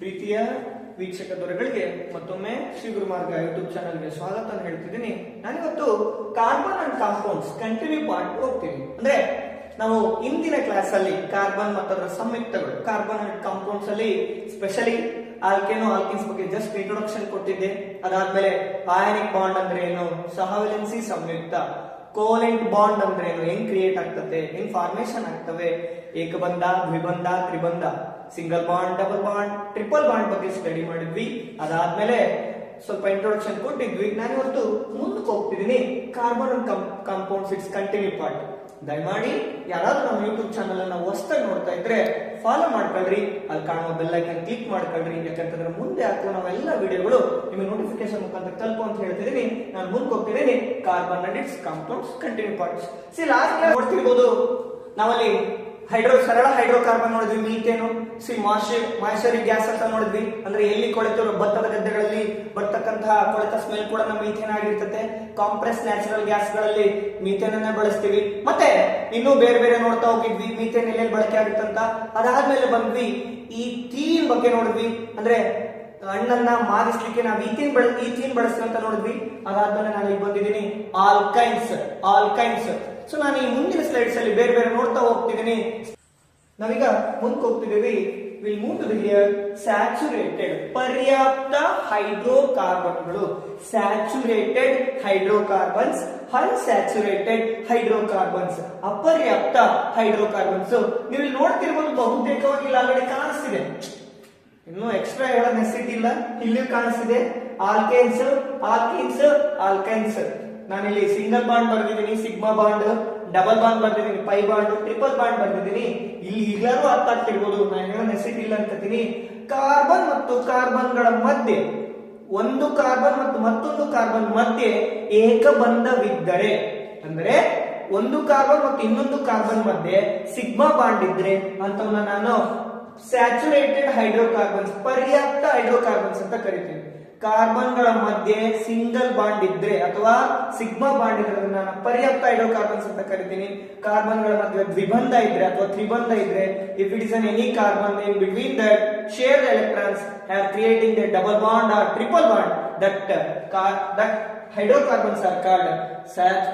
ಪ್ರೀತಿಯ ವೀಕ್ಷಕ ದೊರೆಗಳಿಗೆ ಮತ್ತೊಮ್ಮೆ ಶ್ರೀ ಗುರುಮಾರ್ಗ ಯೂಟ್ಯೂಬ್ ಚಾನಲ್ಗೆ ಸ್ವಾಗತ ಅಂತ ಹೇಳ್ತಿದ್ದೀನಿ. ನಾನಿವತ್ತು carbon and compounds continue part ಹೋಗ್ತೀನಿ ಅಂದ್ರೆ ನಾವು ಇಂದಿನ ಕ್ಲಾಸ್ ಅಲ್ಲಿ ಕಾರ್ಬನ್ ಮತ್ತು ಅದರ ಸಂಯುಕ್ತಗಳು ಕಾರ್ಬನ್ ಅಂಡ್ ಕಾಂಪೌಂಡ್ಸ್ ಅಲ್ಲಿ ಸ್ಪೆಷಲಿ ಆಲ್ಕೆನೋ ಆಲ್ಕಿನ್ಸ್ ಬಗ್ಗೆ ಜಸ್ಟ್ ಇಂಟ್ರೊಡಕ್ಷನ್ ಕೊಟ್ಟಿದ್ದೆ. ಅದಾದ್ಮೇಲೆ ಆಯನಿಕ್ ಬಾಂಡ್ ಅಂದ್ರೆ ಏನು? ಸಹವಲೆನ್ಸಿ ಸಂಯುಕ್ತ. ಕೋಲೆಂಟ್ ಬಾಂಡ್ ಅಂದ್ರೆ ಏನು? ಹೆಂಗ್ ಕ್ರಿಯೇಟ್ ಆಗ್ತದೆ? ಹೆಂಗ್ ಫಾರ್ಮೇಶನ್ ಆಗ್ತವೆ? ಏಕಬಂಧ, ದ್ವಿಬಂಧ, ತ್ರಿಬಂಧ. Single bond double bond triple bond ಬಗ್ಗೆ ಸ್ಟಡಿ ಮಾಡಿದ್ವಿ. ಅದಾದ್ಮೇಲೆ ಸ್ವಲ್ಪ ಇಂಟ್ರೊಡಕ್ಷನ್ ಕೊಟ್ಟಿದ್ವಿ. ನಾನು ಇವತ್ತು ಮುಂದಕ್ಕೆ ಹೋಗ್ತಿದ್ದೀನಿ. Carbon compounds it's continue part ದಯಮಾಡಿ ಯಾರಾದ್ರೂ ನಮ್ಮ ಯೂಟ್ಯೂಬ್ ಚಾನಲ್ ಅನ್ನ ಹೊಸ್ದಾಗಿ ನೋಡ್ತಾ ಇದ್ರೆ ಫಾಲೋ ಮಾಡ್ಕೊಳ್ರಿ. ಅಲ್ಲಿ ಕಾಣುವ ಬೆಲ್ ಐಕನ್ ಕ್ಲಿಕ್ ಮಾಡ್ಕೊಳ್ರಿ. ಯಾಕಂತಂದ್ರೆ ಮುಂದೆ ಹಾಕುವ ನಾವೆಲ್ಲ ವಿಡಿಯೋಗಳು ನಿಮಗೆ ನೋಟಿಫಿಕೇಶನ್ ಮುಖಾಂತರ ತಲುಪು ಅಂತ ಹೇಳ್ತಿದ್ದೀನಿ. ನಾನು ಮುಂದೆ ಹೋಗ್ತಿದ್ದೀನಿ. Carbon and its compounds continue parts see last ನೋಡ್ತಿರ್ಬೋದು. ನಾವಲ್ಲಿ ಹೈಡ್ರೋ, ಸರಳ ಹೈಡ್ರೋಕಾರ್ಬನ್ ನೋಡಿದ್ವಿ, ಮೀಥೇನು, ಸಿ ಮಾಶ್ಚರ್ ಮಾಯ್ಚರಿ ಗ್ಯಾಸ್ ಅಂತ ನೋಡಿದ್ವಿ. ಅಂದ್ರೆ ಎಲ್ಲಿ ಕೊಳೆತು ಭತ್ತದ ಗದ್ದೆಗಳಲ್ಲಿ ಬರ್ತಕ್ಕಂತಹ ಕೊಳೆತ ಸ್ಮೆಲ್ ಕೂಡ ನಮ್ಮ ಮೀಥೇನ್ ಆಗಿರ್ತದೆ ಕಾಂಪ್ರೆಸ್ ನ್ಯಾಚುರಲ್ ಗ್ಯಾಸ್ಗಳಲ್ಲಿ ಮೀಥೇನ್ ಅನ್ನ ಬಳಸ್ತೀವಿ. ಮತ್ತೆ ಇನ್ನೂ ಬೇರೆ ಬೇರೆ ನೋಡ್ತಾ ಹೋಗಿದ್ವಿ, ಮೀಥೇನ್ ಎಲ್ಲೆಲ್ಲಿ ಬಳಕೆ ಆಗುತ್ತಂತ ಅದಾದ್ಮೇಲೆ ಬಂದ್ವಿ, ಈ ಥೀನ್ ಬಗ್ಗೆ ನೋಡಿದ್ವಿ. ಅಂದ್ರೆ ಹಣ್ಣನ್ನ ಮಾರಿಸ್ಲಿಕ್ಕೆ ನಾವು ಈಥೀನ್ ಬಳ, ಈಥೀನ್ ಬಳಸ್ತೀವಿ ಅಂತ ನೋಡಿದ್ವಿ. ಅದಾದ್ಮೇಲೆ ನಾನು ಇಲ್ಲಿ ಬಂದಿದ್ದೀನಿ ಆಲ್ಕೈನ್ಸ್ ಆಲ್ಕೈನ್ಸ್ ಸೊ ನಾನು ಈ ಮುಂದಿನ ಸ್ಲೈಡ್ಸ್ ಅಲ್ಲಿ ಬೇರೆ ಬೇರೆ ನೋಡ್ತಾ ಹೋಗ್ತಿದ್ದೀನಿ. ನಾವೀಗ ಮುಂದಕ್ಕೆ ಹೋಗ್ತಿದ್ದೀವಿ. Will move to here saturated ಪರ್ಯಾಪ್ತ ಹೈಡ್ರೋಕಾರ್ಬನ್ಗಳು. ಸ್ಯಾಚುರೇಟೆಡ್ ಹೈಡ್ರೋಕಾರ್ಬನ್ಸ್, ಅನ್ಸ್ಯಾಚುರೇಟೆಡ್ ಹೈಡ್ರೋಕಾರ್ಬನ್ಸ್, ಅಪರ್ಯಾಪ್ತ ಹೈಡ್ರೋಕಾರ್ಬನ್ಸ್. ನೀವು ಇಲ್ಲಿ ನೋಡ್ತಿರ್ಬೋದು ಬಹುತೇಕವಾಗಿ ಇಲ್ಲಿ ಆಲ್ರೆಡಿ ಕಾಣಿಸ್ತಿದೆ. ಇನ್ನು ಎಕ್ಸ್ಟ್ರಾ ಹೇಳೋ ನೆಸಿಟಿ ಇಲ್ಲ. ಇಲ್ಲಿ ಕಾಣಿಸ್ತಿದೆ. ಆಲ್ಕೇನ್ಸ್ ಆಲ್ಕೈನ್ಸ್ ಆಲ್ಕೈನ್ಸ್ ನಾನಿಲ್ಲಿ ಸಿಂಗಲ್ ಬಾಂಡ್ ಬರ್ದಿದ್ದೀನಿ ಸಿಗ್ಮಾ ಬಾಂಡ್ ಡಬಲ್ ಬಾಂಡ್ ಬರ್ದಿದ್ದೀನಿ ಪೈ ಬಾಂಡ್ ಟ್ರಿಪಲ್ ಬಾಂಡ್ ಬರ್ದಿದ್ದೀನಿ. ಇಲ್ಲಿ ಈಗಲೂ ಅರ್ಥ ಆಗ್ತಿರ್ಬೋದು. ನಾನು ಹೇಳೋ ನೆಸಿಟಿಲ್ಲ ಇಲ್ಲ ಅನ್ಕೋತೀನಿ ಕಾರ್ಬನ್ ಮತ್ತು ಕಾರ್ಬನ್ಗಳ ಮಧ್ಯೆ, ಒಂದು ಕಾರ್ಬನ್ ಮತ್ತು ಮತ್ತೊಂದು ಕಾರ್ಬನ್ ಮಧ್ಯೆ ಏಕಬಂಧವಿದ್ದರೆ, ಅಂದ್ರೆ ಒಂದು ಕಾರ್ಬನ್ ಮತ್ತು ಇನ್ನೊಂದು ಕಾರ್ಬನ್ ಮಧ್ಯೆ ಸಿಗ್ಮಾ ಬಾಂಡ್ ಇದ್ರೆ ಅಂತವನ್ನ ನಾನು ಸ್ಯಾಚುರೇಟೆಡ್ ಹೈಡ್ರೋಕಾರ್ಬನ್ಸ್ ಪರ್ಯಾಪ್ತ ಹೈಡ್ರೋಕಾರ್ಬನ್ಸ್ ಅಂತ ಕರಿತೀವಿ ಕಾರ್ಬನ್ಗಳ ಮಧ್ಯೆ ಸಿಂಗಲ್ ಬಾಂಡ್ ಇದ್ರೆ ಅಥವಾ ಸಿಗ್ಮಾ ಬಾಂಡ್ ಇದ್ರೆ ಅದನ್ನ ನಾನು ಪರ್ಯಾಪ್ತ ಅಂತ ಕರಿತೀನಿ. ಕಾರ್ಬನ್ಗಳ ಮಧ್ಯೆ ದ್ವಿಬಂಧ ಇದ್ರೆ ಅಥವಾ ತ್ರಿಬಂಧ ಇದ್ರೆ if it is an any carbon in between that share electrons have creating the double bond or triple bond that car that hydrocarbons are called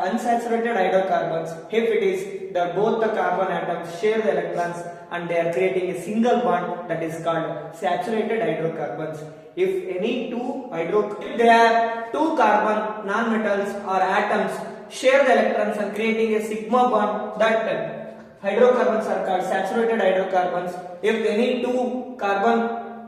unsaturated hydrocarbons if it is the both the carbon atom share the electrons and they are creating a single bond that is called saturated hydrocarbons if any two hydro if they are two carbon non-metals or atoms share the electrons and creating a sigma bond that hydrocarbons are called saturated hydrocarbons. If any two carbon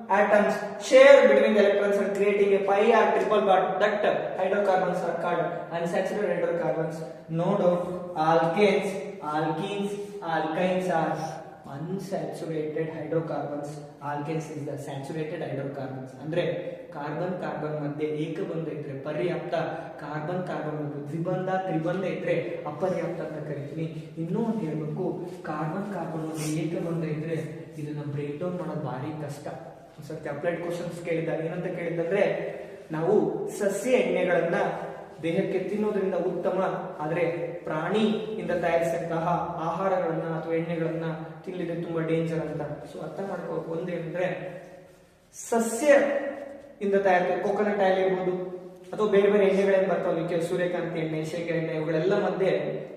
atoms share between the electrons and creating a pi or triple bond that hydrocarbons are called unsaturated hydrocarbons. No doubt alkanes alkenes alkynes are unsaturated hydrocarbons alkanes is the saturated hydrocarbons. ಅಂದ್ರೆ carbon carbon ಮಧ್ಯೆ ಏಕಬಂಧ ಇದ್ರೆ ಪರ್ಯಾಪ್ತ carbon carbon ಮತ್ತು ದ್ವಿಬಂಧ, ತ್ರಿಬಂಧ ಇದ್ರೆ ಅಪರ್ಯಾಪ್ತ ಅಂತ ಕರಿತೀನಿ. ಇನ್ನೂ ಒಂದು ಹೇಳಬೇಕು ಕಾರ್ಬನ್ ಕಾರ್ಬನ್ ಮಧ್ಯೆ ಏಕಬಂಧ ಇದ್ರೆ ಇದನ್ನ ಬ್ರೇಕ್ ಡೌನ್ ಮಾಡೋದು ಭಾರಿ ಕಷ್ಟ. ಸ್ವಲ್ಪ ಅಪ್ಲೈಡ್ ಕ್ವಶನ್ಸ್ ಕೇಳಿದ ಏನಂತ ಕೇಳಿದಂದ್ರೆ ನಾವು ಸಸ್ಯ ಎಣ್ಣೆಗಳನ್ನ ದೇಹಕ್ಕೆ ತಿನ್ನೋದ್ರಿಂದ ಉತ್ತಮ. ಆದರೆ ಪ್ರಾಣಿಯಿಂದ ತಯಾರಿಸಿದಂತಹ ಆಹಾರಗಳನ್ನ ಅಥವಾ ಎಣ್ಣೆಗಳನ್ನ ತಿನ್ನಲಿದ್ರೆ ತುಂಬಾ ಡೇಂಜರ್ ಅಂತ. ಸೊ ಅರ್ಥ ಮಾಡ್ಕೋಬೇಕು. ಒಂದೇನಂದ್ರೆ ಸಸ್ಯ ಇಂದ ತಯಾರಿಸ್ತದೆ ಕೋಕೋನಟ್ ಆಯಿಲ್ ಇರ್ಬೋದು, ಅಥವಾ ಬೇರೆ ಬೇರೆ ಎಣ್ಣೆಗಳೇನು ಬರ್ತಾವೆ. ಸೂರ್ಯಕಾಂತಿ ಎಣ್ಣೆ ಶೇಖರ ಎಣ್ಣೆ, ಇವುಗಳೆಲ್ಲ ಮಧ್ಯೆ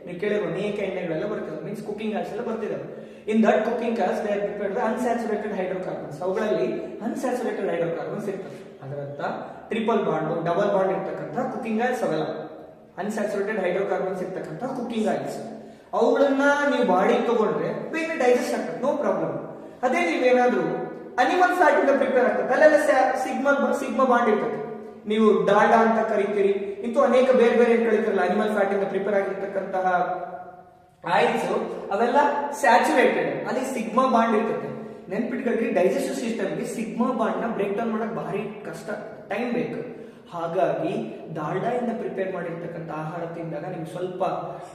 ನೀವು ಕೇಳಿರೋ ಅನೇಕ ಎಣ್ಣೆಗಳೆಲ್ಲ ಬರ್ತವೆ. ಮೀನ್ಸ್ ಕುಕಿಂಗ್ ಆಯಿಲ್ಸ್ ಎಲ್ಲ ಬರ್ತಿದಾವೆ in that cooking oils they are prepared unsaturated hydrocarbons ಅವುಗಳಲ್ಲಿ ಅನ್ಸ್ಯಾಚುರೇಟೆಡ್ ಹೈಡ್ರೋಕಾರ್ಬನ್ಸ್ ಇರ್ತವೆ. ಅದರತ್ತ ಟ್ರಿಪಲ್ ಬಾಂಡ್ ಡಬಲ್ ಬಾಂಡ್ ಇರ್ತಕ್ಕಂಥ ಕುಕಿಂಗ್ ಆಯಿಲ್ಸ್ ಅವೆಲ್ಲ ಅನ್ಸ್ಯಾಚುರೇಟೆಡ್ ಹೈಡ್ರೋಕಾರ್ಬನ್ಸ್ ಇರ್ತಕ್ಕಂಥ ಕುಕಿಂಗ್ ಆಯಿಲ್ಸ್ ಅವುಗಳನ್ನ ನೀವು ಬಾಡಿ ತಗೊಂಡ್ರೆ ಬೇಗ ಡೈಜೆಸ್ಟ್ ಆಗ್ತದೆ ನೋ ಪ್ರಾಬ್ಲಮ್ ಅದೇ ನೀವೇನಾದ್ರೂ ಅನಿಮಲ್ ಫ್ಯಾಟ್ ಇಂದ ಪ್ರಿಪೇರ್ ಆಗ್ತದೆ, ಅಲ್ಲೆಲ್ಲ ಸಿಗ್ಮಾ ಸಿಗ್ಮಾ ಬಾಂಡ್ ಇರ್ತದೆ. ನೀವು ಡಾಲ್ಡಾ ಅಂತ ಕರಿತೀರಿ, ಇಂತ ಅನೇಕ ಬೇರೆ ಬೇರೆ ಕರೀತಾರಲ್ಲ ಅನಿಮಲ್ ಫ್ಯಾಟ್ ಇಂದ ಪ್ರಿಪೇರ್ ಆಗಿರ್ತಕ್ಕಂತಹ ಆಯಿಲ್ಸ್ ಅವೆಲ್ಲ ಸ್ಯಾಚುರೇಟೆಡ್ ಅಲ್ಲಿ ಸಿಗ್ಮಾ ಬಾಂಡ್ ಇರ್ತದೆ. ನೆನ್ಪಿಟ್ಕೊಳ್ರಿ ಡೈಜೆಸ್ಟಿವ್ ಸಿಸ್ಟಮ್ಗೆ ಸಿಗ್ಮಾ ಬಾಂಡ್ನ ಬ್ರೇಕ್ ಡೌನ್ ಮಾಡಕ್ ಭಾರಿ ಕಷ್ಟ ಟೈಮ್ ಬೇಕು. ಹಾಗಾಗಿ ದಾಲ್ಡಾಯಿಂದ ಪ್ರಿಪೇರ್ ಮಾಡಿರ್ತಕ್ಕಂಥ ಆಹಾರ ತಿಂದಾಗ ನಿಮ್ಗೆ ಸ್ವಲ್ಪ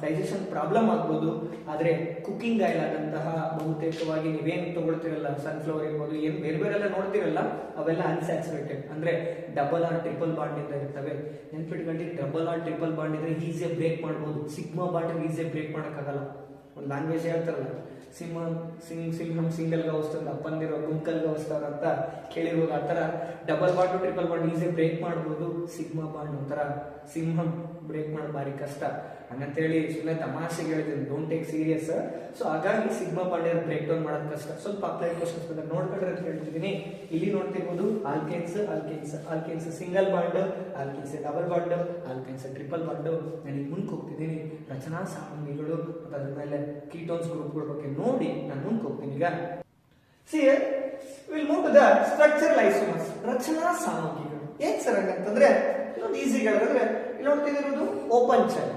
ಡೈಜೆಷನ್ ಪ್ರಾಬ್ಲಮ್ ಆಗ್ಬೋದು. ಆದ್ರೆ ಕುಕ್ಕಿಂಗ್ ಆಯಿಲ್ ಆದಂತಹ ಬಹುತೇಕವಾಗಿ ನೀವೇನು ತಗೊಳ್ತಿರಲ್ಲ ಸನ್ಫ್ಲವರ್ ಇರ್ಬೋದು, ಏನು ಬೇರೆ ಬೇರೆಲ್ಲ ನೋಡ್ತಿರಲ್ಲ, ಅವೆಲ್ಲ ಅನ್ಸ್ಯಾಚುರೇಟೆಡ್ ಅಂದ್ರೆ ಡಬಲ್ ಆರ್ ಟ್ರಿಪಲ್ ಬಾಂಡ್ ಇಂದ ಇರ್ತವೆ. ನೆನ್ಪಿಟ್ಕೊಂಡು ಡಬಲ್ ಆರ್ ಟ್ರಿಪಲ್ ಬಾಂಡ್ ಇದ್ರೆ ಈಸಿಯಾಗಿ ಬ್ರೇಕ್ ಮಾಡ್ಬೋದು. ಸಿಗ್ಮಾ ಬಾಂಡ್ ಈಸಿಯಾಗಿ ಬ್ರೇಕ್ ಮಾಡೋಕ್ಕಾಗಲ್ಲ. ಒಂದು ಲ್ಯಾಂಗ್ವೇಜ್ ಹೇಳ್ತಾರಲ್ಲ ಸಿಂಹ ಸಿಂಗ್ ಸಿಂಹಂ, ಸಿಂಗಲ್ ವಸ್ತಂದ ಅಪ್ಪಂದಿರೋ ಗುಂಕಲ್ಗೆ ಗೌಸ್ತಾರ ಅಂತ ಕೇಳಿರುವಾಗ ಆ ಥರ double bond triple bond easy break ಮಾಡ್ಬೋದು, ಸಿಗ್ಮಾ ಬಾಂಡ್ ಒಂಥರ ಸಿಂಹಂ ಬ್ರೇಕ್ ಮಾಡೋದು ಭಾರಿ ಕಷ್ಟ. ಹಂಗಂತೇಳಿ ಸುಮ್ಮನೆ ತಮಾಷೆಗೆ ಹೇಳಿದ್ದೀನಿ ಡೋಂಟ್ ಟೇಕ್ ಸೀರಿಯಸ್ ಸೊ ಹಾಗಾಗಿ ಸಿಗ್ಮಾ ಬಾಂಡ್ ಬ್ರೇಕ್ ಡೌನ್ ಮಾಡೋದು ಕಷ್ಟ. ಸ್ವಲ್ಪ ಅಪ್ಲೈಡ್ ಕ್ವಶನ್ಸ್ ಬಂದ್ರೆ ನೋಡ್ಕೊಂಡ್ರೆ ಅಂತ ಹೇಳ್ತಿದ್ದೀನಿ. ಇಲ್ಲಿ ನೋಡ್ತಿರ್ಬೋದು alkanes alkanes alkanes single bond alkanes double bond alkanes triple bond ನಾನು ಮುಂದೆ ಹೋಗ್ತಿದ್ದೀನಿ ರಚನಾ ಸಾಮಗ್ರಿಗಳು ಮತ್ತು ಅದ್ರ ಮೇಲೆ ಕೀಟೋನ್ಸ್ ಗ್ರೂಪ್ಗಳ ಬಗ್ಗೆ ನೋಡಿ ನಾನು ಮುಂದೆ ಹೋಗ್ತೀನಿ ಈಗ. See will move to the structural isomers ರಚನಾ ಸಾಮಗ್ರಿಗಳು. ಏನ್ ಸರ್ ಹಂಗಂತಂದ್ರೆ ಇನ್ನೊಂದು ಈಸಿ ಹೇಳಿದ್ರೆ ಇಲ್ಲಿ ನೋಡ್ತಿದ್ದಿರೋದು ಓಪನ್ ಚೈನ್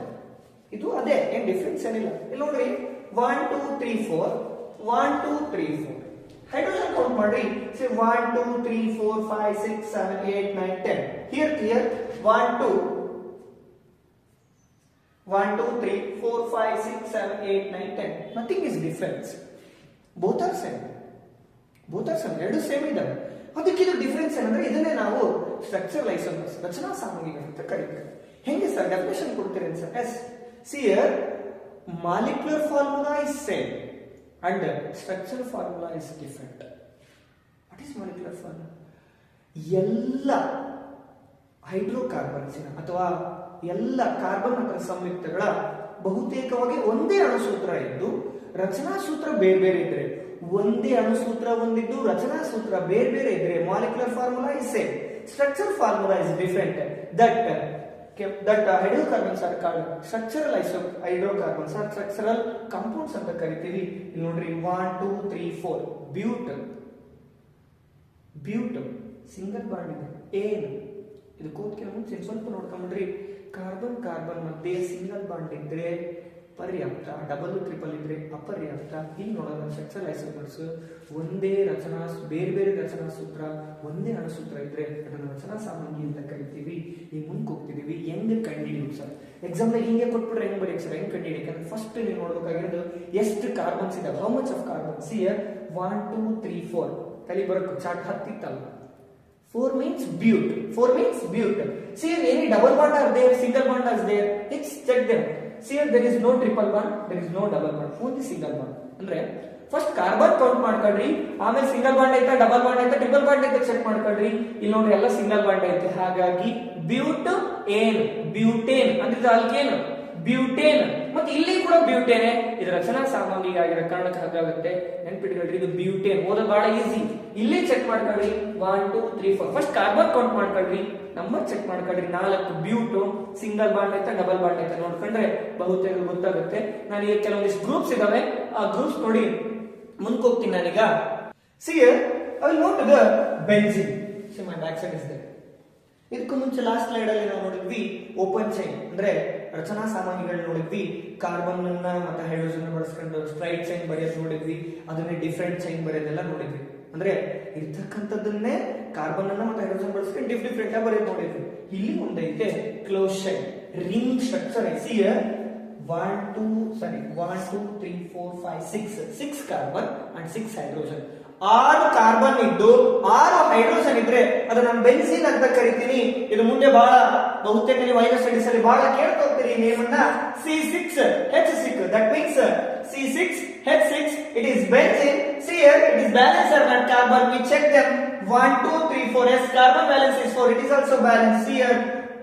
ಇದು ಅದೇ, ಏನ್ ಡಿಫ್ರೆನ್ಸ್ ಏನಿಲ್ಲ. ಇಲ್ಲಿ ನೋಡ್ರಿ one two three four one two three four hydrogen count ಮಾಡ್ರಿ. Say one two three four five six seven eight nine ten here clear one two one two three four five six seven eight nine ten nothing is difference both are same both same ಎರಡು same ಇದಾವೆ. ಅದಕ್ಕೆ ಇದು difference ಏನಂದ್ರೆ ಇದನ್ನೇ ನಾವು structure isomers ರಚನಾ ಸಾಮಗ್ರಿಗಳು ಅಂತ ಕರೀತೇವೆ ಹೆಂಗೆ sir definition ಕೊಡ್ತೀರೇನು sir yes sir molecular formula is same and structure formula is different what is molecular formula ಎಲ್ಲ ಹೈಡ್ರೋಕಾರ್ಬನ್ಸಿನ ಅಥವಾ ಎಲ್ಲ ಕಾರ್ಬನ್ ಸಂಯುಕ್ತಗಳ ಬಹುತೇಕವಾಗಿ ಒಂದೇ ಅಣುಸೂತ್ರ ಇದ್ದು ರಚನಾ ಸೂತ್ರ ಬೇರೆ ಬೇರೆ ಇದ್ರೆ, ಒಂದೇ ಅಣುಸೂತ್ರ ಹೊಂದಿದ್ದು ರಚನಾ ಸೂತ್ರ ಬೇರೆ ಬೇರೆ ಇದ್ರೆ molecular formula is same structure formula is different that that hydrocarbons are called structural iso hydrocarbons are structural compounds ಅಂತ ಕರಿತೀವಿ. ಇಲ್ಲಿ ನೋಡ್ರಿ one two three four but but single bond ಇದೆ. ಏನು ಇದು ಕೂತ್ಕಿನ ಮುಂಚೆ ಸ್ವಲ್ಪ ನೋಡ್ಕೊಂಡ್ರಿ ಕಾರ್ಬನ್ ಕಾರ್ಬನ್ ಮಧ್ಯೆ ಸಿಂಗಲ್ ಬಾಂಡ್ ಇದ್ರೆ ಪರ್ಯಾಪ್ತ ಡಬಲ್ ಟ್ರಿಪಲ್ ಇದ್ರೆ ಅಪರ್ಯಾಪ್ತ ಇಲ್ಲಿ ನೋಡೋಣ ಸೆಕ್ಸಲ್ ಐಸೋಮರ್ಸ್ ಒಂದೇ ರಚನಾ ಬೇರೆ ಬೇರೆ ರಚನಾ ಸೂತ್ರ ಒಂದೇ ಅಣುಸೂತ್ರ ಇದ್ರೆ ಅದನ್ನು ರಚನಾ ಸಾಮಗ್ರಿ ಅಂತ ಕರಿತೀವಿ. ಈಗ ಮುಂದೆ ಹೋಗ್ತಿದೀವಿ. ಹೆಂಗ್ ಕಂಡುಹಿಡಿಯೋದು ಸರ್? ಎಕ್ಸಾಂಪಲ್ ಹಿಂಗೆ ಕೊಟ್ಬಿಟ್ರೆ ಹೆಂಗೆ ಬರೀಕ್ ಸರ್? ಹೆಂಗ್ ಕಂಡಿಡಿ ಯಾಕಂದ್ರೆ ಫಸ್ಟ್ ನೀವು ನೋಡ್ಬೇಕಾಗಿರೋದು ಎಷ್ಟು ಕಾರ್ಬನ್ಸ್ ಇದೆ how much of carbon C one two three four ತಲೆ ಬರೋಕು ಚಾರ್ಟ್ ಹತ್ತಿತ್ತಲ್ಲ. Four means but Four means but See any double bond bond are there, single bond is there. Them. See there is no triple bond there is no double bond ಪೂರ್ತಿ single bond. ಅಂದ್ರೆ first carbon count ಮಾಡ್ಕೊಳ್ರಿ ಆಮೇಲೆ single bond ಐತೆ double bond ಐತೆ triple bond ಐತೆ check ಮಾಡ್ಕೊಳ್ರಿ ಇಲ್ಲಿ ನೋಡ್ರಿ ಎಲ್ಲ ಸಿಂಗಲ್ ಬಾಂಡ್ ಐತೆ. ಹಾಗಾಗಿ ಬ್ಯೂಟ್ ಏನ್ ಬ್ಯೂಟೇನ್ ಅಂದ್ರೆ ಅಲ್ಕೇನ್ ಬ್ಯೂಟೇನ್ ಮತ್ತೆ ಇಲ್ಲಿ ಕೂಡ ಬ್ಯೂಟೇನೆ ಇದು ರಚನಾ ಸಾಮಗ್ರಿಗಾಗಿರೋ ಕಾರಣಕ್ಕೆ ಹಾಗಾಗುತ್ತೆ. ನೆನ್ಪಿಟ್ಕೊಳ್ರಿ, ಇದು ಬ್ಯೂಟೇನ್ ಓದೋದು ಬಹಳ ಈಸಿ ಇಲ್ಲಿ ಚೆಕ್ ಮಾಡ್ಕೊಳ್ರಿ. One two three four first carbon count ಮಾಡ್ಕೊಳ್ರಿ. ನಂಬರ್ ಚೆಕ್ ಮಾಡ್ಕೊಳ್ರಿ. ನಾಲ್ಕು ಬ್ಯೂಟು ಸಿಂಗಲ್ ಬಾಂಡ್ ಅಂತ ಡಬಲ್ ಬಾಂಡ್ ಅಂತ ನೋಡ್ಕೊಂಡ್ರೆ ಬಹುತೇಕ ಗೊತ್ತಾಗುತ್ತೆ. ನಾನು ಈಗ ಕೆಲವೊಂದಿಷ್ಟು ಗ್ರೂಪ್ಸ್ ಇದಾವೆ. ಆ ಗ್ರೂಪ್ಸ್ ನೋಡಿ. ಮುಂದಕ್ಕೆ ಹೋಗ್ತೀನಿ ನಾನೀಗ. See I note the see my ಇದಕ್ಕೂ ಮುಂಚೆ ಲಾಸ್ಟ್ ಸ್ಲೈಡ್ ಅಲ್ಲಿ ನಾವು ನೋಡಿದ್ವಿ ಓಪನ್ ಚೈನ್ ಅಂದ್ರೆ ರಚನಾ ಸಾಮಾನ್ಯಗಳನ್ನ ನೋಡಿದ್ವಿ. ಕಾರ್ಬನ್ ಅನ್ನ ಮತ್ತೆ ಹೈಡ್ರೋಜನ್ ಬಳಸ್ಕೊಂಡು ಸ್ಟ್ರೈಟ್ ಚೈನ್ ಬರೆಯೋದು ನೋಡಿದ್ವಿ. ಅದನ್ನೇ ಡಿಫ್ರೆಂಟ್ ಚೈನ್ ಬರೆಯೋದೆಲ್ಲ ನೋಡಿದ್ವಿ. ಅಂದ್ರೆ ಇರ್ತಕ್ಕಂಥದ್ದನ್ನೇ ಕಾರ್ಬನ್ ಅನ್ನ ಮತ್ತೆ ಹೈಡ್ರೋಜನ್ ಬಳಸ್ಕೊಂಡು ಡಿಫ್ ಡಿಫ್ರೆಂಟ್ ಆಗಿ ಬರೆಯೋದು ನೋಡಿದ್ವಿ. ಇಲ್ಲಿ ಒಂದೈತೆ close chain ring structure I see one two sorry one two three four five six six carbon and six hydrogen ಆರು ಕಾರ್ಬನ್ ಇದ್ದು, ಆರು ಹೈಡ್ರೋಜನ್ ಇದ್ರೆ ಅದು ನಾನು ಬೆನ್ಸಿನ್ ಅಂತ ಕರಿತೀನಿ. ಇದು ಮುಂದೆ ಬಹಳ ಬಹುತೇಕ ನೀವು ಐದು ಸ್ಟಡೀಸ್ ಅಲ್ಲಿ ಬಹಳ ಕೇಳ್ತಾ ಹೋಗ್ತೀರಿ ನೇಮ್ ಅನ್ನ C six H six that means C six H six it is benzene C it balance are and carbon we check them one two three four as carbon balance is four it is also balance C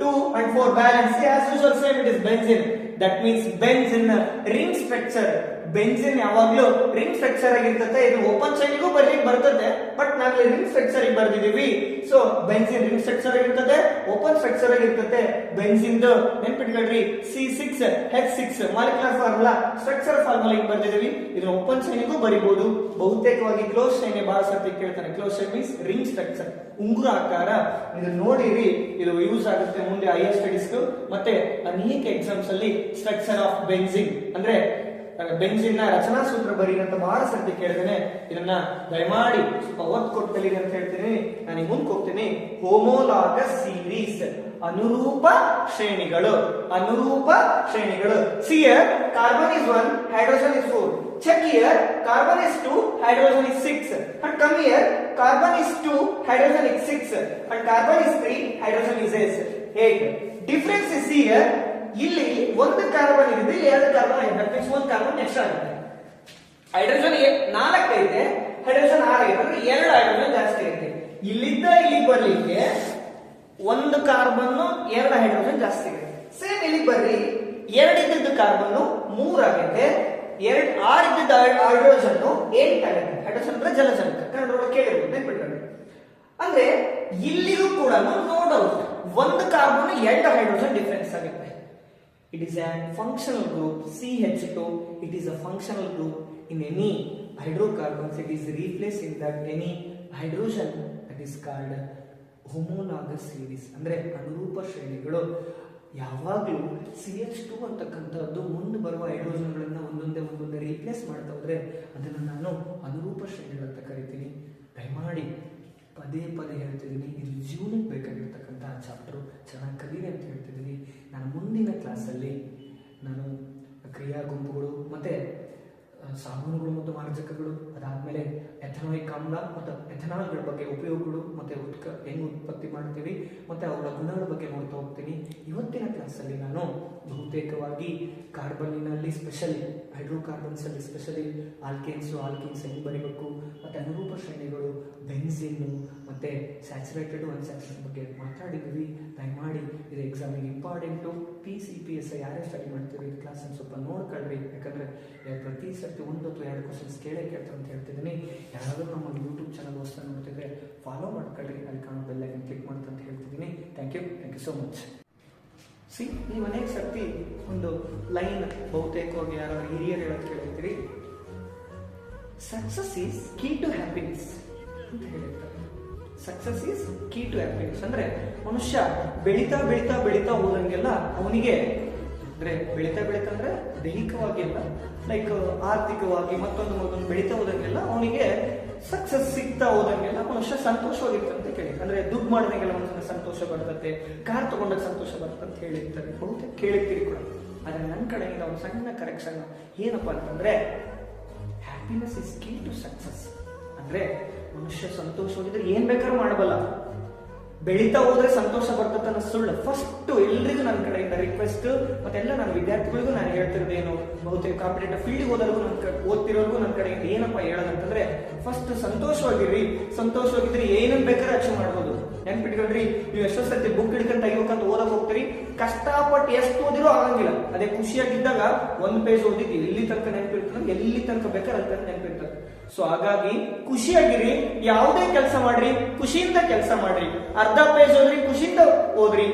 two and four balance as usual same it is benzene that means benzene ring structure benzene ಯಾವಾಗ್ಲೂ ring structure ಆಗಿರ್ತದೆ, ಇದು open ಸೈಡ್ಗೂ ಬರ್ಲಿಕ್ಕೆ ಬರ್ತದೆ, but ನಾವಿಲ್ಲಿ ring structure ಬರ್ದಿದೀವಿ so benzene ring structure ಆಗಿರ್ತದೆ, open structure ಆಗಿರ್ತದೆ benzene ನೆನ್ಪಿಟ್ಕೊಳ್ರಿ C six H six molecular formula, structure formula ಈಗ ಬರ್ದಿದೀವಿ ಇದನ್ನ ಓಪನ್ ಚೈನಿಗೂ ಬರಿಬಹುದು ಬಹುತೇಕವಾಗಿ ಕ್ಲೋಸ್ ಚೈನ್ ಬಹಳ ಸರ್ತಿ ಕೇಳ್ತಾನೆ close chain means ring structure, ಉಂಗುರ ಆಕಾರ. ಇದು ನೋಡಿರಿ, ಇದು ಯೂಸ್ ಆಗುತ್ತೆ ಮುಂದೆ ಹೈಯರ್ ಸ್ಟಡೀಸ್ ಮತ್ತೆ ಅನೇಕ ಎಕ್ಸಾಮ್ಸ್ ಅಲ್ಲಿ ಸ್ಟ್ರಕ್ಚರ್ ಆಫ್ ಬೆಂಜಿನ್ ಅಂದ್ರೆ ಬೆಂಜಿನ ರಚನಾ ಸೂತ್ರ ಬರೀರಿ ಅಂತ ಬಹಳ ಸರ್ತಿ ಕೇಳಿದ್ದೇನೆ ಇದನ್ನ ದಯಮಾಡಿ ಸ್ವಲ್ಪ ಒತ್ತು ಕೊಟ್ಟು ಕಲೀರಿ ಅಂತ ಹೇಳ್ತೀನಿ. ನಾನು ಮುಂದೆ ಹೋಗ್ತೀನಿ. ಹೋಮೋಲಾಗ ಸೀರೀಸ್ ಅನುರೂಪ ಶ್ರೇಣಿಗಳು. ಅನುರೂಪ ಶ್ರೇಣಿಗಳು. See here carbon is one hydrogen is four check here carbon is two hydrogen is six and come here carbon is two hydrogen is six and carbon is three hydrogen is eight difference is here ಇಲ್ಲಿ ಒಂದು carbon ಇದೆ, ಎರಡು carbon ಇದೆ. Means ಒಂದು carbon extra ಆಗುತ್ತೆ. Hydrogen ನಾಲ್ಕು ಐತೆ hydrogen ಆರು ಐತೆ ಅಂದ್ರೆ ಎರಡು ಹೈಡ್ರೋಜನ್ ಜಾಸ್ತಿ ಐತೆ. ಇಲ್ಲಿದ್ದ ಇಲ್ಲಿ ಬರ್ಲಿಕ್ಕೆ ಒಂದು ಕಾರ್ಬನ್ ಎರಡು ಹೈಡ್ರೋಜನ್ ಜಾಸ್ತಿ ಇದೆ ಸೇಮ್ ಇಲ್ಲಿ ಬರ್ರಿ, ಎರಡಿದ್ದದ್ದು ಕಾರ್ಬನ್ ಮೂರ್ ಆಗೈತೆ. ಎರಡು ಆರ್ ಹೈಡ್ರೋಜನ್ ಎಂಟ್ ಆಗೈತೆ. ಹೈಡ್ರೋಜನ್ ಅಂದ್ರೆ ಜಲಜನಕ. ಕನ್ನಡ ಕೇಳಿರ್ಬೋದು ಬಿಟ್ಟರೆ ಅಂದ್ರೆ ಇಲ್ಲಿಯೂ ಕೂಡ ನೋಡೋದು, ಒಂದು ಕಾರ್ಬನ್ ಎರಡು ಹೈಡ್ರೋಜನ್ ಡಿಫರೆನ್ಸ್ ಆಗುತ್ತೆ It is a functional group CH2. It is a functional group in any hydrocarbons. It is replaced in that any hydrogen that is called homologous series. ಅಂದ್ರೆ ಅನುರೂಪ ಶ್ರೇಣಿಗಳು ಯಾವಾಗಲೂ ಸಿ ಎಚ್ ಟು ಅಂತಕ್ಕಂಥದ್ದು ಮುಂದೆ ಬರುವ ಹೈಡ್ರೋಜನ್ಗಳನ್ನು ಒಂದೊಂದೇ ಒಂದೊಂದೇ replace ಮಾಡ್ತಾ ಹೋದರೆ ಅದನ್ನು ನಾನು ಅನುರೂಪ ಶ್ರೇಣಿಗಳಂತ ಕರಿತೀನಿ ದಯಮಾಡಿ ಪದೇ ಪದೇ ಹೇಳ್ತಿದ್ದೀನಿ ಇದು ಜೀವನಕ್ಕೆ ಬೇಕಾಗಿರ್ತಕ್ಕಂಥ ಚಾಪ್ಟರು ಚೆನ್ನಾಗಿ ಕಲೀರಿ ಅಂತ ಹೇಳ್ತಿದ್ದೀನಿ. ನಾನು ಮುಂದಿನ ಕ್ಲಾಸಲ್ಲಿ ನಾನು ಕ್ರಿಯಾ ಗುಂಪುಗಳು ಮತ್ತು ಸಾಬೂನುಗಳು ಮತ್ತು ಮಾರ್ಜಕಗಳು, ಅದಾದಮೇಲೆ ಎಥನಾಯಿಕ್ ಆಮ್ಲ ಮತ್ತು ಎಥನಾಲ್ಗಳ ಬಗ್ಗೆ ಉಪಯೋಗಗಳು ಮತ್ತು ಉತ್ಕ, ಹೆಂಗೆ ಉತ್ಪತ್ತಿ ಮಾಡ್ತೀವಿ ಮತ್ತು ಅವರ ಗುಣಗಳ ಬಗ್ಗೆ ನೋಡ್ತಾ ಹೋಗ್ತೀನಿ. ಇವತ್ತಿನ ಕ್ಲಾಸಲ್ಲಿ ನಾನು ಬಹುತೇಕವಾಗಿ ಕಾರ್ಬನ್ನಿನಲ್ಲಿ ಸ್ಪೆಷಲಿ, ಹೈಡ್ರೋಕಾರ್ಬನ್ಸಲ್ಲಿ ಸ್ಪೆಷಲಿ ಆಲ್ಕೇನ್ಸು, ಆಲ್ಕೇನ್ಸ್ ಹೆಂಗೆ ಬರೀಬೇಕು, ಮತ್ತು ಅನುರೂಪ ಶ್ರೇಣಿಗಳು ಬೆನ್ಸಿನ್ನು ಮತ್ತು ಸ್ಯಾಚುರೇಟೆಡ್ ಅನ್ಸ್ಯಾಚುರೇಟೆಡ್ ಬಗ್ಗೆ ಮಾತಾಡಿದ್ವಿ ದಯಮಾಡಿ ಇದು ಎಕ್ಸಾಮಿಗೆ important. P C P S ಯಾರೇ ಸ್ಟಡಿ ಮಾಡ್ತೀವಿ ಕ್ಲಾಸನ್ನು ಸ್ವಲ್ಪ ನೋಡ್ಕೊಳ್ಬೇಕು ಯಾಕಂದರೆ ಪ್ರತಿ ಸರ್ತಿ ಒಂದು ಅಥವಾ ಎರಡು ಕ್ವಶನ್ಸ್ ಕೇಳೇ ಕೇಳ್ತಾರೆ ಅಂತ ಹೇಳ್ತಿದ್ದೀನಿ. ಯಾರಾದರೂ ನಮ್ಮ ಯೂಟ್ಯೂಬ್ ಚಾನಲ್ ಹೊಸ ನೋಡ್ತಿದ್ರೆ ಫಾಲೋ ಮಾಡ್ಕೊಳ್ಳಿ ಅಲ್ಲಿ ಕಾಣೋ ಬೆಲ್ಲೈಕನ್ ಕ್ಲಿಕ್ ಮಾಡ್ತಾ ಅಂತ ಹೇಳ್ತಿದ್ದೀನಿ. Thank you thank you so much C ನೀವು ಅನೇಕ ಸರ್ತಿ ಒಂದು ಲೈನ್ ಬಹುತೇಕವಾಗಿ ಯಾರು ಹಿರಿಯರು ಹೇಳೋದು ಕೇಳಿರ್ತೀರಿ. Success is key to happiness ಅಂತ ಹೇಳಿರ್ತಾರೆ. Success is key to happiness ಅಂದ್ರೆ ಮನುಷ್ಯ ಬೆಳೀತಾ ಬೆಳಿತಾ ಬೆಳೀತಾ ಹೋದಂಗೆಲ್ಲ ಅವನಿಗೆ ಅಂದ್ರೆ ಬೆಳೀತಾ ಬೆಳೀತಾ ಅಂದ್ರೆ ದೈಹಿಕವಾಗಿ ಅಲ್ಲ ಲೈಕ್ ಆರ್ಥಿಕವಾಗಿ ಮತ್ತೊಂದು ಮತ್ತೊಂದು ಬೆಳೀತಾ ಹೋದಂಗೆಲ್ಲ ಅವನಿಗೆ ಸಕ್ಸಸ್ ಸಿಗ್ತಾ ಹೋದಂಗೆಲ್ಲ ಮನುಷ್ಯ ಸಂತೋಷವಾಗಿರ್ತಂತೆ ಕೇಳಿ. ಅಂದ್ರೆ ದುಡ್ಡು ಮಾಡಿದಂಗೆಲ್ಲ ಮನುಷ್ಯ ಸಂತೋಷ ಬರ್ತದೆ ಕಾರ್ ತಗೊಂಡಾಗ ಸಂತೋಷ ಬರ್ತದೆ ಅಂತ ಹೇಳಿರ್ತಾರೆ ಬಹುತೇಕ ಕೇಳಿರ್ತೀರಿ ಕೂಡ. ಆದ್ರೆ ನನ್ನ ಕಡೆಯಿಂದ ಒಂದು ಸಣ್ಣ ಕರೆಕ್ಷನ್ ಏನಪ್ಪಾ ಅಂತಂದ್ರೆ happiness is key to success ಅಂದ್ರೆ ಮನುಷ್ಯ ಸಂತೋಷವಾಗಿದ್ರೆ ಏನ್ ಬೇಕಾದ್ರೂ ಮಾಡಬಲ್ಲ. ಬೆಳೀತಾ ಹೋದ್ರೆ ಸಂತೋಷ ಬರ್ತದೆ ಅನ್ನೋ ಸುಳ್ಳು. ಫಸ್ಟ್ ಎಲ್ರಿಗೂ ನನ್ನ ಕಡೆಯಿಂದ ರಿಕ್ವೆಸ್ಟ್ ಮತ್ತೆಲ್ಲ ನನ್ನ ವಿದ್ಯಾರ್ಥಿಗಳಿಗೂ ನಾನು ಹೇಳ್ತಿರೋದೇನು? ಬಹುತೇಕ ಕಾಂಪಿಟೇಟಿವ್ ಫೀಲ್ಡ್ ಹೋದವರೆಗೂ ನನ್ನ ಓದ್ತಿರೋರ್ಗು ನನ್ನ ಕಡೆಯಿಂದ ಏನಪ್ಪ ಹೇಳೋದಂತಂದ್ರೆ ಫಸ್ಟ್ ಸಂತೋಷವಾಗಿರ್ರಿ. ಸಂತೋಷವಾಗಿದ್ರೆ ಏನನ್ ಬೇಕಾದ್ರೆ ಅಚೀವ್ ಮಾಡ್ಬೋದು. ನೆನ್ಪಿಟ್ಕೊಳ್ರಿ ನೀವು ಎಷ್ಟೋ ಸರ್ತಿ ಬುಕ್ ಹಿಡ್ಕೊಂಡು ತೆಗಿಬೇಕಂತ ಓದಕ್ ಹೋಗ್ತೀರಿ. ಕಷ್ಟಪಟ್ಟು ಎಷ್ಟು ಓದಿರೋ ಆಗಂಗಿಲ್ಲ. ಅದೇ ಖುಷಿಯಾಗಿದ್ದಾಗ ಒಂದ್ ಪೇಜ್ ಓದಿದ್ದು ಎಲ್ಲಿ ತನಕ ನೆನಪಿರ್ತದೆ ಎಲ್ಲಿ ತನಕ ಬೇಕಾದ್ರೆ ಅಲ್ಲಿ ತನಕ ನೆನಪಿರ್ತದೆ. ಸೊ ಹಾಗಾಗಿ ಖುಷಿಯಾಗಿರಿ, ಯಾವುದೇ ಕೆಲಸ ಮಾಡ್ರಿ, ಖುಷಿಯಿಂದ ಕೆಲಸ ಮಾಡ್ರಿ. ಅರ್ಧ ಪೇಜ್ ಓದ್ರಿ, ಖುಷಿಯಿಂದ ಓದ್ರಿ.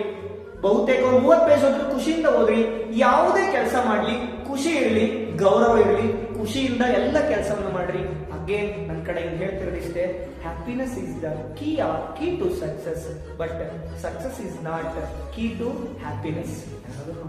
ಬಹುತೇಕ ಒಂದು ಮೂವತ್ ಪೇಜ್ ಓದ್ರಿ ಖುಷಿಯಿಂದ ಓದ್ರಿ. ಯಾವುದೇ ಕೆಲಸ ಮಾಡ್ಲಿ, ಖುಷಿ ಇರಲಿ, ಗೌರವ ಇರಲಿ, ಖುಷಿಯಿಂದ ಎಲ್ಲ ಕೆಲಸವನ್ನು ಮಾಡ್ರಿ. ಹಾಗೆ ನನ್ನ ಕಡೆಯಿಂದ ಹೇಳ್ತಿರೋದು ಇಷ್ಟೇ happiness is the key or key to success but success is not key to happiness ಯಾರಾದರೂ